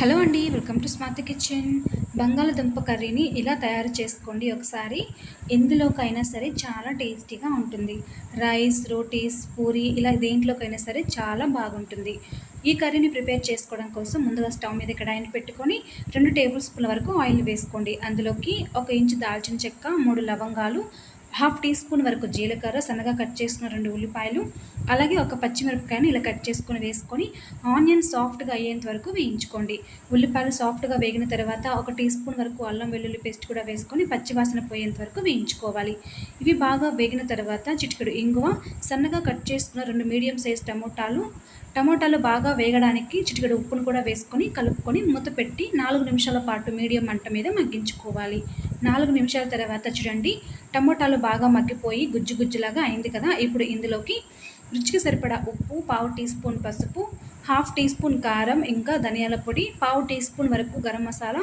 Hello అండి welcome to smart kitchen. బంగాళదుంప కర్రీని ఇలా తయారు చేసుకోండి ఒకసారి. ఎందులోకైనా సరే చాలా టేస్టీగా ఉంటుంది. రైస్ రోటీస్ పూరి ఇలా దేంట్లోకైనా సరే చాలా బాగుంటుంది. ఈ కర్రీని ప్రిపేర్ చేసుకోవడం కోసం ముందుగా స్టవ్ మీద కడాయిని పెట్టుకొని రెండు టేబుల్ స్పూన్ల వరకు ఆయిల్ వేసుకోండి. అందులోకి ఒక ఇంచు దాల్చిన చెక్క మూడు లవంగాలు హాఫ్ టీ స్పూన్ వరకు జీలకర్ర సన్నగా కట్ చేసుకున్న రెండు ఉల్లిపాయలు అలాగే ఒక పచ్చిమిరపకాయను ఇలా కట్ చేసుకుని వేసుకొని ఆనియన్ సాఫ్ట్గా అయ్యేంత వరకు వేయించుకోండి. ఉల్లిపాయలు సాఫ్ట్గా వేగిన తర్వాత ఒక టీ స్పూన్ వరకు అల్లం వెల్లుల్లి పేస్ట్ కూడా వేసుకొని పచ్చివాసన పోయేంత వరకు వేయించుకోవాలి. ఇవి బాగా వేగిన తర్వాత చిటికెడు ఇంగువ సన్నగా కట్ చేసుకున్న రెండు మీడియం సైజ్ టమోటాలు టమోటాలు బాగా వేగడానికి చిటికెడు ఉప్పును కూడా వేసుకొని కలుపుకొని మూత పెట్టి నాలుగు నిమిషాల పాటు మీడియం మంట మీద మగ్గించుకోవాలి. నాలుగు నిమిషాల తర్వాత చూడండి. టమోటాలు బాగా మగ్గిపోయి గుజ్జు గుజ్జులాగా అయింది కదా. ఇప్పుడు ఇందులోకి రుచికి సరిపడా ఉప్పు పావు టీ స్పూన్ పసుపు హాఫ్ టీ స్పూన్ కారం ఇంకా ధనియాల పొడి పావు టీ స్పూన్ వరకు గరం మసాలా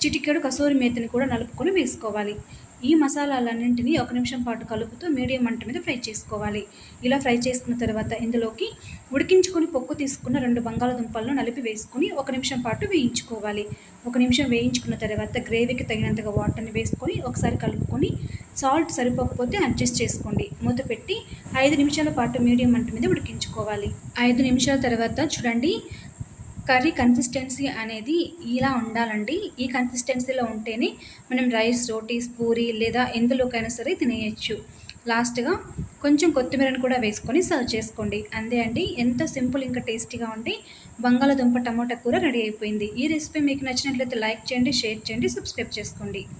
చిటికెడు కసూరి మేతిని కూడా నలుపుకొని వేసుకోవాలి. ఈ మసాలాలన్నింటినీ ఒక నిమిషం పాటు కలుపుతూ మీడియం మంట మీద ఫ్రై చేసుకోవాలి. ఇలా ఫ్రై చేసుకున్న తర్వాత ఇందులోకి ఉడికించుకొని పొక్కు తీసుకున్న రెండు బంగాళదుంపలను నలిపి వేసుకొని ఒక నిమిషం పాటు వేయించుకోవాలి. ఒక నిమిషం వేయించుకున్న తర్వాత గ్రేవీకి తగినంతగా వాటర్ని వేసుకొని ఒకసారి కలుపుకొని సాల్ట్ సరిపోకపోతే అడ్జస్ట్ చేసుకోండి. మూత పెట్టి ఐదు నిమిషాల పాటు మీడియం మంట మీద ఉడికించుకోవాలి. ఐదు నిమిషాల తర్వాత చూడండి కర్రీ కన్సిస్టెన్సీ అనేది ఇలా ఉండాలండి. ఈ కన్సిస్టెన్సీలో ఉంటేనే మనం రైస్ రోటీస్ పూరి లేదా ఎందులోకైనా సరే తినేయచ్చు. లాస్ట్గా కొంచెం కొత్తిమీరను కూడా వేసుకొని సర్వ్ చేసుకోండి. అంతే అండి. ఎంత సింపుల్ ఇంకా టేస్టీగా ఉండి బంగాళదుంప టమాటా కూర రెడీ అయిపోయింది. ఈ రెసిపీ మీకు నచ్చినట్లయితే లైక్ చేయండి షేర్ చేయండి సబ్స్క్రైబ్ చేసుకోండి.